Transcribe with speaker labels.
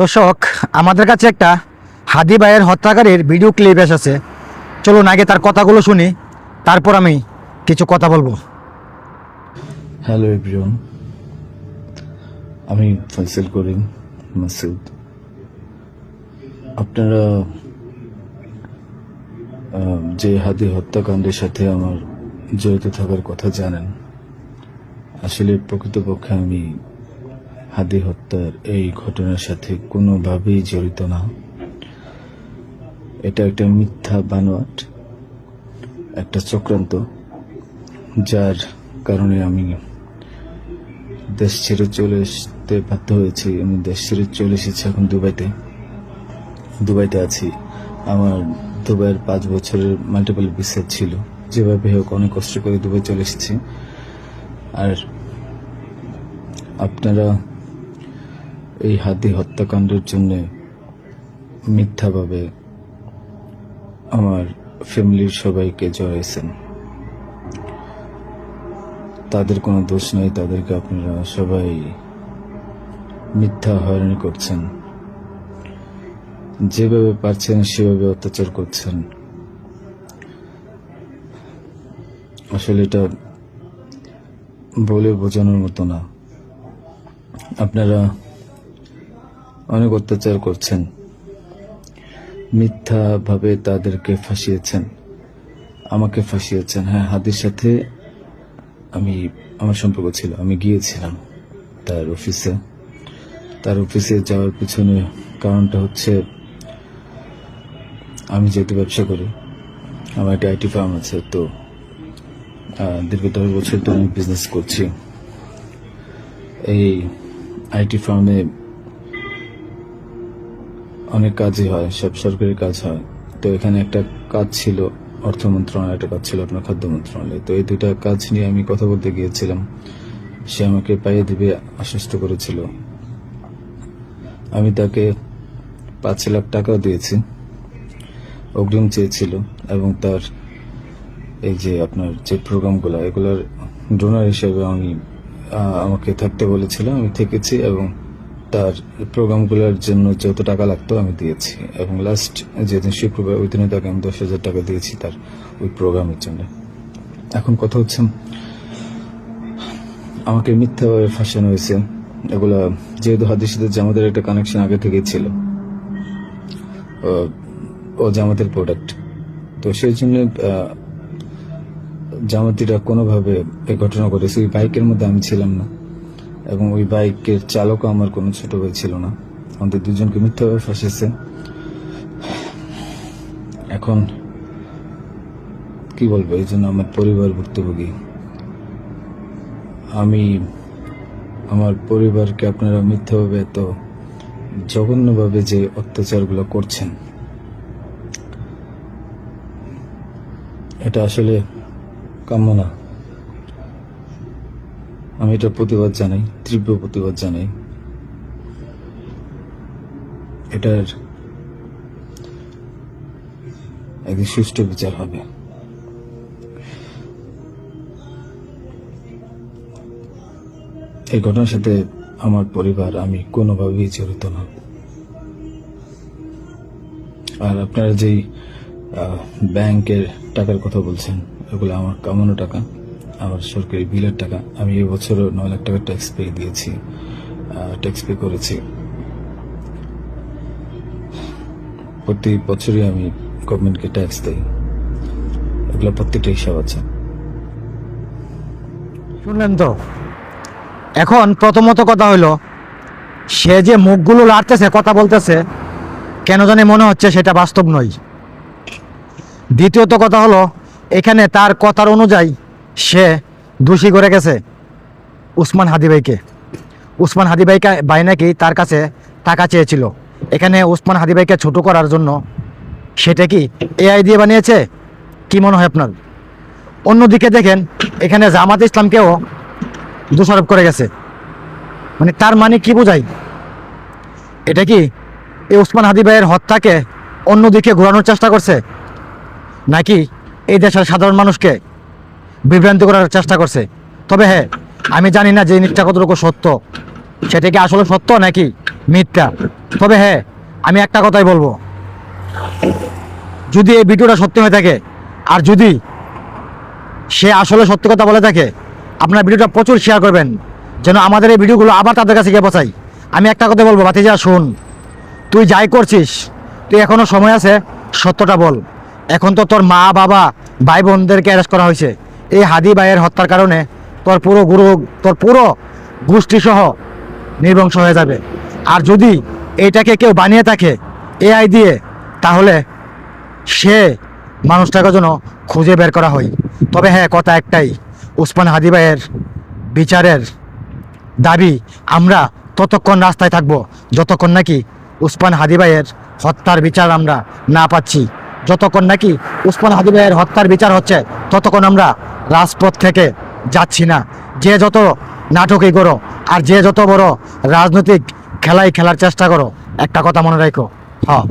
Speaker 1: দর্শক, আমাদের কাছে একটা হাদি ভাইয়ের হত্যাকারীর ভিডিও ক্লিপ এসেছে। চলুন আগে তার কথাগুলো শুনি, তারপর আমি কিছু কথা বলব।
Speaker 2: হ্যালো এভরিওয়ান আমি ফয়সাল করিম, মাসুদ। আপনারা যে হাদি হত্যাকাণ্ডের সাথে আমার জড়িত থাকার কথা জানেন, আসলে প্রকৃতপক্ষে আমি হাদি হত্যার এই ঘটনার সাথে কোনোভাবেই জড়িত না। এটা একটা মিথ্যা বানোয়াট, একটা চক্রান্ত, যার কারণে আমি দেশ ছেড়ে চলে আসতে বাধ্য হয়েছি। আমি দেশ ছেড়ে চলে এসেছি এখন দুবাইতে। দুবাইতে আছি। আমার দুবাইয়ের পাঁচ বছরের মাল্টিপল ভিসা ছিল। যেভাবে হোক অনেক কষ্ট করে দুবাই চলে এসেছি। আর আপনারা এই হাতি হত্যাকাণ্ডের জন্য মিথ্যাভাবে আমার ফ্যামিলির সবাইকে জড়াইছেন। তাদের কোনো দোষ নেই, তাদেরকে আপনারা সবাই মিথ্যা হয়রানি করছেন। যেভাবে পারছেন, সেভাবে অত্যাচার করছেন। আসলে এটা বলে বোঝানোর মতো না। আপনারা অনেক অত্যাচার করছেন। মিথ্যাভাবে তাদেরকে ফাঁসিয়েছেন। আমাকে ফাঁসিয়েছেন। হ্যাঁ হাদির সাথে আমি, আমার সম্পর্ক ছিল। আমি গিয়েছিলাম তার অফিসে। তার অফিসে যাওয়ার পিছনে কারণটা হচ্ছে, আমি যেহেতু ব্যবসা করি, আমার একটা আইটি ফার্ম আছে, তো দীর্ঘ দশ বছর ধরে আমি বিজনেস করছি। এই আইটি ফার্মে অনেক কাজই হয়, সব সরকারি কাজ হয়। তো এখানে একটা কাজ ছিল, অর্থ মন্ত্রণালয়, একটা কাজ ছিল আপনার খাদ্য মন্ত্রণালয়। তো এই দুইটা কাজ নিয়ে আমি কথা বলতে গিয়েছিলাম। সে আমাকে পাইয়ে দিবে, আশ্বস্ত করেছিল। আমি তাকে পাঁচ লাখ টাকাও দিয়েছি। অগ্রিম চেয়েছিল এবং তার এই যে আপনার যে প্রোগ্রামগুলো, এগুলোর ডোনার হিসেবে আমি আমাকে থাকতে বলেছিল আমি থেকেছি এবং তার প্রোগ্রামগুলোর জন্য যত টাকা লাগতো আমি দিয়েছি। এবং লাস্ট যেদিন শুক্রবার, ওই দিনে তাকে আমি দশ হাজার টাকা দিয়েছি তার ওই প্রোগ্রামের জন্য। এখন কথা হচ্ছে, আমাকে মিথ্যাভাবে ফাঁসানো হয়েছে। এগুলা যেহেতু হাদির সাথে জামাতের একটা কানেকশন আগে থেকেই ছিল। ও- জামাতের প্রোডাক্ট তো সেই জন্য জামাতিরা কোনোভাবে এই ঘটনা ঘটেছে। ওই বাইকের মধ্যে আমি ছিলাম না। এবং ওই বাইকের চালকও আমার কোনো ছোট ভাই ছিল না। আমাদের দুজনকে মিথ্যাভাবে ফাঁসিয়েছে। এখন কি বলব, এই জন্য আমার পরিবার ভুক্তভোগী। আমি, আমার পরিবারকে আপনারা মিথ্যাভাবে এত জঘন্যভাবে যে অত্যাচারগুলো করছেন, এটা আসলে কাম্য না। আমি এটা প্রতিবাদ জানাই, তীব্র প্রতিবাদ জানাই। এটার একদিন সুষ্ঠু বিচার হবে। এই ঘটনার সাথে আমার পরিবার, আমি কোনোভাবেই জড়িত না। আর আপনারা যেই ব্যাংকের টাকার কথা বলছেন, এগুলো আমার কামানো টাকা। আমার সরকারি বিলের টাকা আমি এবছরও নয় লাখ টাকা ট্যাক্স পে দিয়েছি ট্যাক্স পে করেছি। প্রতি বছরই আমি গভর্নমেন্টকে ট্যাক্স দেই। এগুলো প্রত্যেকটা হিসাব আছে।
Speaker 1: শুনলেন তো? এখন প্রথমত কথা হলো সে যে মুখগুলো লাড়তেছে, কথা বলতেছে, কেন জানি মনে হচ্ছে সেটা বাস্তব নয়। দ্বিতীয়ত কথা হলো, এখানে তার কথার অনুযায়ী সে দোষী করে গেছে উসমান হাদিবাইকে উসমান হাদি ভাইকে ভাই নাকি তার কাছে টাকা চেয়েছিল। এখানে উসমান হাদিবাইকে ছোট করার জন্য সেটা কি এআই দিয়ে বানিয়েছে? কি মনে হয় আপনার? অন্যদিকে দেখেন, এখানে জামাত ইসলামকেও দোষারোপ করে গেছে। মানে তার মানে কি বোঝায় এটা কি এই উসমান হাদিবাইয়ের হত্যাকে অন্যদিকে ঘোরানোর চেষ্টা করছে? নাকি এই দেশের সাধারণ মানুষকে বিভ্রান্তি করার চেষ্টা করছে। তবে হ্যাঁ আমি জানি না যে জিনিসটা কতটুকু সত্য। সেটা কি আসলে সত্য নাকি মিথ্যা? তবে হ্যাঁ আমি একটা কথাই বলব। যদি এই ভিডিওটা সত্যি হয়ে থাকে, আর যদি সে আসলে সত্যি কথা বলে থাকে, আপনার ভিডিওটা প্রচুর শেয়ার করবেন। যেন আমাদের এই ভিডিওগুলো আবার তাদের কাছে গিয়ে পৌঁছাই আমি একটা কথা বলব বাতিজা শুন। তুই যাই করছিস, তুই এখনও সময় আছে, সত্যটা বল। এখন তো তোর মা, বাবা ভাই বোনদেরকে অ্যারেস্ট করা হয়েছে। এই হাদি ভাইয়ের হত্যার কারণে তোর পুরো গুরু, তোর পুরো গোষ্ঠী সহ নির্বংশ হয়ে যাবে। আর যদি এইটাকে কেউ বানিয়ে থাকে, এআই দিয়ে, তাহলে সে মানুষটাকে যেন খুঁজে বের করা হয়। তবে হ্যাঁ কথা একটাই, উসমান হাদি ভাইয়ের বিচারের দাবি, আমরা ততক্ষণ রাস্তায় থাকব, যতক্ষণ নাকি উসমান হাদি ভাইয়ের হত্যার বিচার আমরা না পাচ্ছি। যতক্ষণ নাকি উসমান হাদি ভাইয়ের হত্যার বিচার হচ্ছে, ততক্ষণ আমরা রাজপথ থেকে যাচ্ছি না। যে যত নাটকই করো, আর যে যত বড় রাজনৈতিক খেলাই খেলার চেষ্টা করো, একটা কথা মনে রাখো। হ্যাঁ